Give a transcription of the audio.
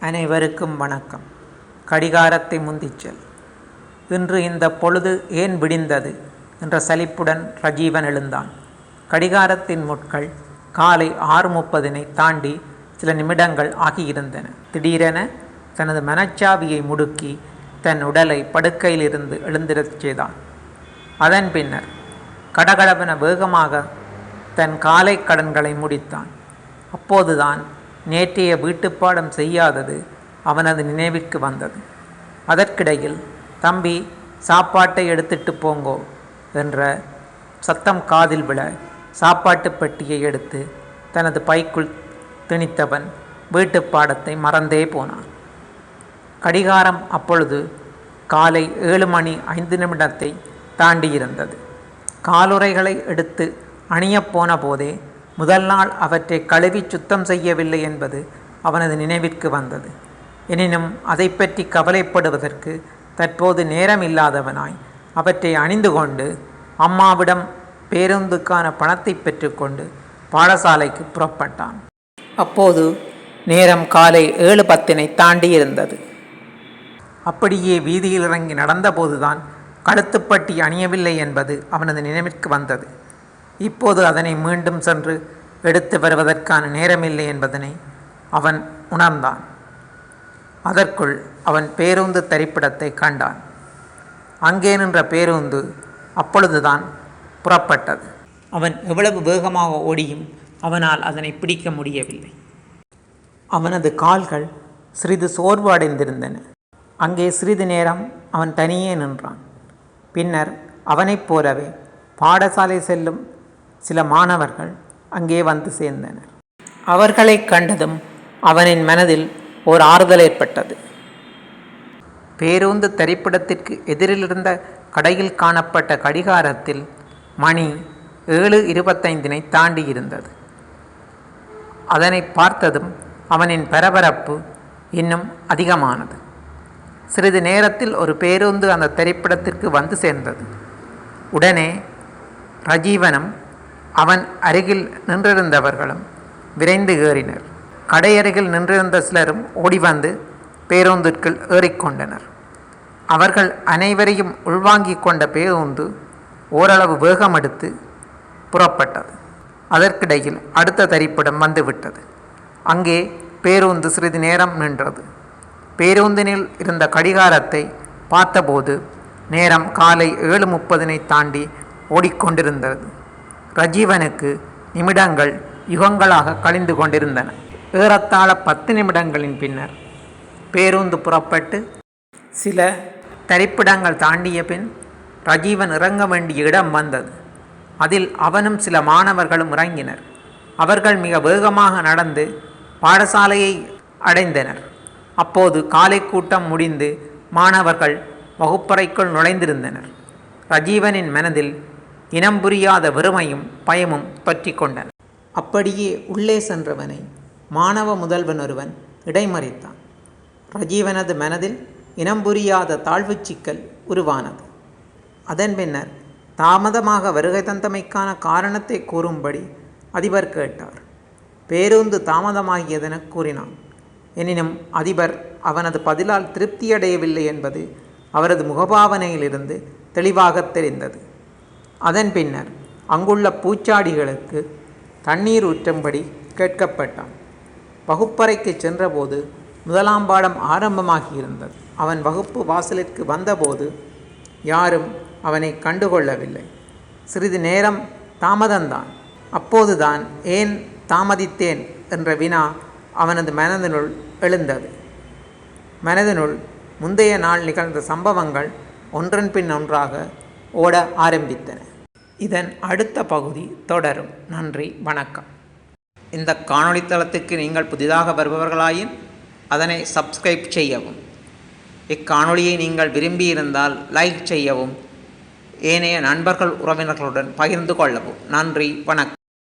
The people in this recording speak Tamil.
அனைவருக்கும் வணக்கம். கடிகாரத்தை முந்திச்சல். இன்று இந்த பொழுது ஏன் விடிந்தது? என்ற சலிப்புடன் ரஜீவன் எழுந்தான். கடிகாரத்தின் முட்கள் காலை ஆறு முப்பதினை தாண்டி சில நிமிடங்கள் ஆகியிருந்தன. திடீரென தனது மனச்சாவியை முடுக்கி தன் உடலை படுக்கையிலிருந்து எழுந்திரச் செய்தான். அதன் பின்னர் கடகடவென வேகமாக தன் காலை கடன்களை முடித்தான். அப்போதுதான் நேற்றைய வீட்டுப்பாடம் செய்யாதது அவனது நினைவிற்கு வந்தது. அதற்கிடையில் தம்பி சாப்பாட்டை எடுத்துட்டு போங்கோ என்ற சத்தம் காதில் விழ சாப்பாட்டு பெட்டியை எடுத்து தனது பைக்குள் திணித்தவன் வீட்டுப்பாடத்தை மறந்தே போனான். கடிகாரம் அப்பொழுது காலை ஏழு மணி ஐந்து நிமிடத்தை தாண்டியிருந்தது. காலுறைகளை எடுத்து அணியப்போன போதே முதல் நாள் அவற்றை கழுவி சுத்தம் செய்யவில்லை என்பது அவனது நினைவிற்கு வந்தது. எனினும் அதை பற்றி கவலைப்படுவதற்கு தற்போது நேரம் இல்லாதவனாய் அவற்றை அணிந்து கொண்டு அம்மாவிடம் பேருந்துக்கான பணத்தை பெற்றுக்கொண்டு பாடசாலைக்கு புறப்பட்டான். அப்போது நேரம் காலை ஏழு பத்தினை தாண்டி இருந்தது அப்படியே வீதியில் இறங்கி நடந்தபோதுதான் கழுத்துப்பட்டி அணியவில்லை என்பது அவனது நினைவிற்கு வந்தது. இப்போது அதனை மீண்டும் சென்று எடுத்து வருவதற்கான நேரமில்லை என்பதனை அவன் உணர்ந்தான். அதற்குள் அவன் பேருந்து தரிப்பிடத்தை கண்டான். அங்கே நின்ற பேருந்து அப்பொழுதுதான் புறப்பட்டது. அவன் எவ்வளவு வேகமாக ஓடியும் அவனால் அதனை பிடிக்க முடியவில்லை. அவனது கால்கள் சிறிது சோர்வு அடைந்திருந்தன அங்கே சிறிது நேரம் அவன் தனியே நின்றான். பின்னர் அவனைப் போலவே பாடசாலை செல்லும் சில மாணவர்கள் அங்கே வந்து சேர்ந்தனர். அவர்களை கண்டதும் அவனின் மனதில் ஓர் ஆறுதல் ஏற்பட்டது. பேருந்து திரைப்படத்திற்கு எதிரில் இருந்த கடையில் காணப்பட்ட கடிகாரத்தில் மணி ஏழு இருபத்தைந்தினை தாண்டி இருந்தது. அதனை பார்த்ததும் அவனின் பரபரப்பு இன்னும் அதிகமானது. சிறிது நேரத்தில் ஒரு பேருந்து அந்த திரைப்படத்திற்கு வந்து சேர்ந்தது. உடனே ரஜீவனும் அவன் அருகில் நின்றிருந்தவர்களும் விரைந்து ஏறினர். கடையருகில் நின்றிருந்த சிலரும் ஓடிவந்து பேருந்திற்குள் ஏறிக்கொண்டனர். அவர்கள் அனைவரையும் உள்வாங்கி கொண்ட பேருந்து ஓரளவு வேகமெடுத்து புறப்பட்டது. அதற்கிடையில் அடுத்த தரிப்பிடம் வந்துவிட்டது. அங்கே பேருந்து சிறிது நேரம் நின்றது. பேருந்தினில் இருந்த கடிகாரத்தை பார்த்தபோது நேரம் காலை ஏழு முப்பதினை தாண்டி ஓடிக்கொண்டிருந்தது. ரஜீவனுக்கு நிமிடங்கள் யுகங்களாக கழிந்து கொண்டிருந்தன. ஏறத்தாழ பத்து நிமிடங்களின் பின்னர் பேருந்து புறப்பட்டு சில தரிப்பிடங்கள் தாண்டிய பின் ரஜீவன் இறங்க வேண்டிய இடம் வந்தது. அதில் அவனும் சில மாணவர்களும் இறங்கினர். அவர்கள் மிக வேகமாக நடந்து பாடசாலையை அடைந்தனர். அப்போது காலை கூட்டம் முடிந்து மாணவர்கள் வகுப்பறைக்குள் நுழைந்திருந்தனர். ரஜீவனின் மனதில் இனம் புரியாத வெறுமையும் பயமும் பற்றி கொண்டன அப்படியே உள்ளே சென்றவனை மாணவ முதல்வன் ஒருவன் இடைமறித்தான். ரஜீவனது மனதில் இனம் புரியாத தாழ்வுச் சிக்கல் உருவானது. அதன் பின்னர் தாமதமாக வருகை தந்தமைக்கான காரணத்தை கூறும்படி அதிபர் கேட்டார். பேருந்து தாமதமாகியதென கூறினான். எனினும் அதிபர் அவனது பதிலால் திருப்தியடையவில்லை என்பது அவரது முகபாவனையிலிருந்து தெளிவாக தெரிந்தது. அதன் பின்னர் அங்குள்ள பூச்சாடிகளுக்கு தண்ணீர் ஊற்றும்படி கேட்கப்பட்டான். வகுப்பறைக்கு சென்றபோது முதலாம் பாடம் ஆரம்பமாகியிருந்தது. அவன் வகுப்பு வாசலிற்கு வந்தபோது யாரும் அவனை கண்டுகொள்ளவில்லை. சிறிது நேரம் தாமதந்தான். அப்போதுதான் ஏன் தாமதித்தேன் என்ற வினா அவனது மனதினுள் எழுந்தது. மனதினுள் முந்தைய நாள் நிகழ்ந்த சம்பவங்கள் ஒன்றன் பின் ஒன்றாக ஓட ஆரம்பித்தன. இதன் அடுத்த பகுதி தொடரும். நன்றி வணக்கம். இந்த காணொளி தளத்துக்கு நீங்கள் புதிதாக வருபவர்களாயின் அதனை சப்ஸ்கிரைப் செய்யவும். இக்காணொளியை நீங்கள் விரும்பியிருந்தால் லைக் செய்யவும். ஏனைய நண்பர்கள் உறவினர்களுடன் பகிர்ந்து கொள்ளவும். நன்றி வணக்கம்.